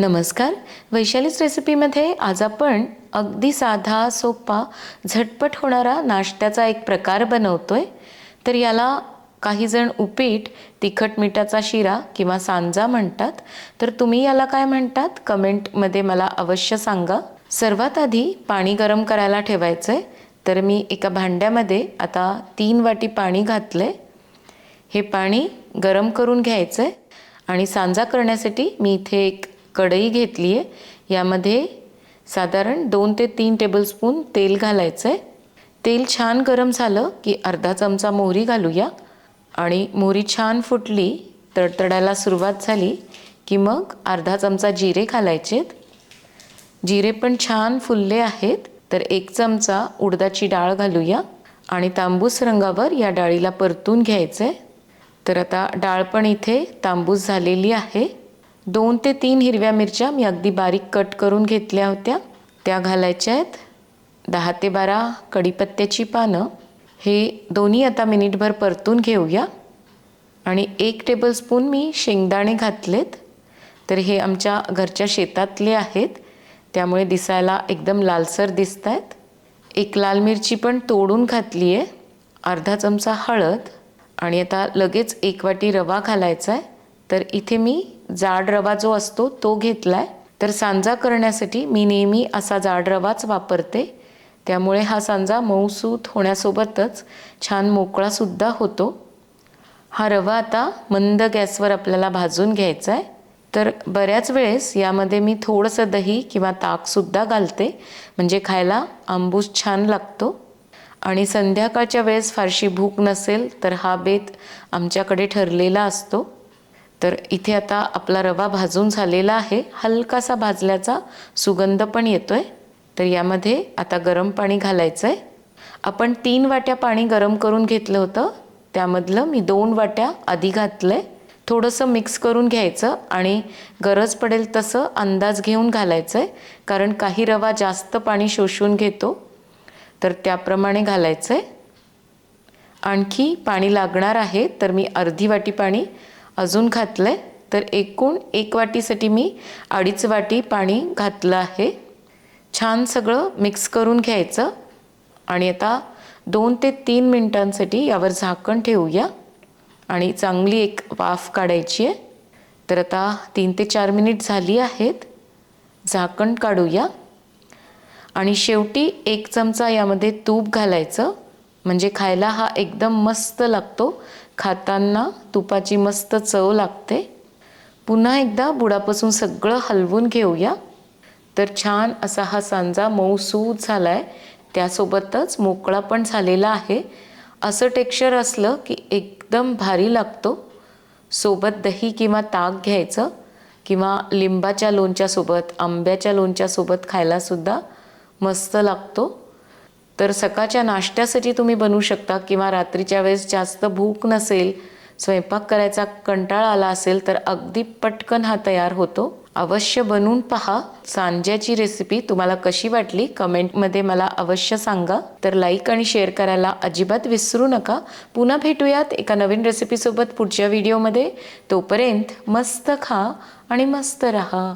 नमस्कार. वैशालीच रेसिपीमध्ये आज आपण अगदी साधा सोपा झटपट होणारा नाश्त्याचा एक प्रकार बनवतोय. तर याला काहीजण उपीट तिखट मिठाचा शिरा किंवा सांजा म्हणतात. तर तुम्ही याला काय म्हणतात? कमेंटमध्ये मला अवश्य सांगा. सर्वात आधी पाणी गरम करायला ठेवायचं आहे तर मी एका भांड्यामध्ये आता तीन वाटी पाणी घातलं आहे हे पाणी गरम करून घ्यायचं आहे आणि सांजा करण्यासाठी मी इथे एक कढई घेतली आहे यामध्ये साधारण दोन ते तीन टेबलस्पून तेल घालायचं आहे तेल छान गरम झालं की अर्धा चमचा मोहरी घालूया. आणि मोहरी छान फुटली तडतडायला सुरुवात झाली की मग अर्धा चमचा जिरे घालायचेत. जिरे पण छान फुलले आहेत तर एक चमचा उडदाची डाळ घालूया. आणि तांबूस रंगावर या डाळीला परतून घ्यायचं आहे तर आता डाळ पण इथे तांबूस झालेली आहे. दोन ते तीन हिरव्या मिरच्या मी अगदी बारीक कट करून घेतल्या होत्या. त्या घालायच्या आहेत. दहा ते बारा कढीपत्त्याची पानं. हे दोन्ही आता मिनिटभर परतून घेऊया. आणि एक टेबलस्पून मी शेंगदाणे घातलेत. तर हे आमच्या घरच्या शेतातले आहेत. त्यामुळे दिसायला एकदम लालसर दिसत आहेत एक लाल मिरची पण तोडून घातली आहे अर्धा चमचा हळद. आणि आता लगेच एक वाटी रवा घालायचा आहे तर इथे मी जाड रवा जो असतो तो घेतला आहे तर सांजा करण्यासाठी मी नेहमी असा जाड रवाच वापरते. त्यामुळे हा सांजा मऊसूत होण्यासोबतच छान मोकळासुद्धा होतो. हा रवा आता मंद गॅसवर आपल्याला भाजून घ्यायचा आहे तर बऱ्याच वेळेस यामध्ये मी थोडंसं दही किंवा ताकसुद्धा घालते. म्हणजे खायला आंबूस छान लागतो. आणि संध्याकाळच्या वेळेस फारशी भूक नसेल तर हा बेत आमच्याकडे ठरलेला असतो. तर इथे आता आपला रवा भाजून झालेला आहे. हलकासा भाजल्याचा सुगंध पण येतो आहे तर यामध्ये आता गरम पाणी घालायचं आहे आपण तीन वाट्या पाणी गरम करून घेतलं होतं. त्यामधलं मी दोन वाट्या आधी घातलं आहे थोडंसं मिक्स करून घ्यायचं आणि गरज पडेल तसं अंदाज घेऊन घालायचं आहे कारण काही रवा जास्त पाणी शोषून घेतो. तर त्याप्रमाणे घालायचं आहे आणखी पाणी लागणार आहे. तर मी अर्धी वाटी पाणी अजून घातलं आहे तर एकूण एक वाटीसाठी मी अडीच वाटी पाणी घातलं आहे. छान सगळं मिक्स करून घ्यायचं. आणि आता दोन ते तीन मिनटांसाठी यावर झाकण ठेवूया. आणि चांगली एक वाफ काढायची आहे. तर आता तीन ते चार मिनिट झाली आहेत. झाकण काढूया. आणि शेवटी एक चमचा यामध्ये तूप घालायचं. म्हणजे खायला हा एकदम मस्त लागतो. खाताना तुपाची मस्त चव लागते. पुन्हा एकदा बुडापासून सगळं हलवून घेऊया. तर छान असा हा सांजा मऊसूद झाला आहे त्यासोबतच मोकळा पण झालेला आहे. असं टेक्स्चर असलं की एकदम भारी लागतो. सोबत दही किंवा ताक घ्यायचं किंवा लिंबाच्या लोणच्यासोबत आंब्याच्या लोणच्यासोबत खायलासुद्धा मस्त लागतो. तर सकाळच्या नाश्त्यासाठी तुम्ही बनवू शकता किंवा रात्रीच्या वेळेस जास्त भूक नसेल स्वयंपाक करायचा कंटाळा आला असेल तर अगदी पटकन हा तयार होतो. अवश्य बनवून पहा. सांज्याची रेसिपी तुम्हाला कशी वाटली कमेंटमध्ये मला अवश्य सांगा. तर लाईक आणि शेअर करायला अजिबात विसरू नका. पुन्हा भेटूयात एका नवीन रेसिपीसोबत पुढच्या व्हिडिओमध्ये तोपर्यंत मस्त खा आणि मस्त रहा.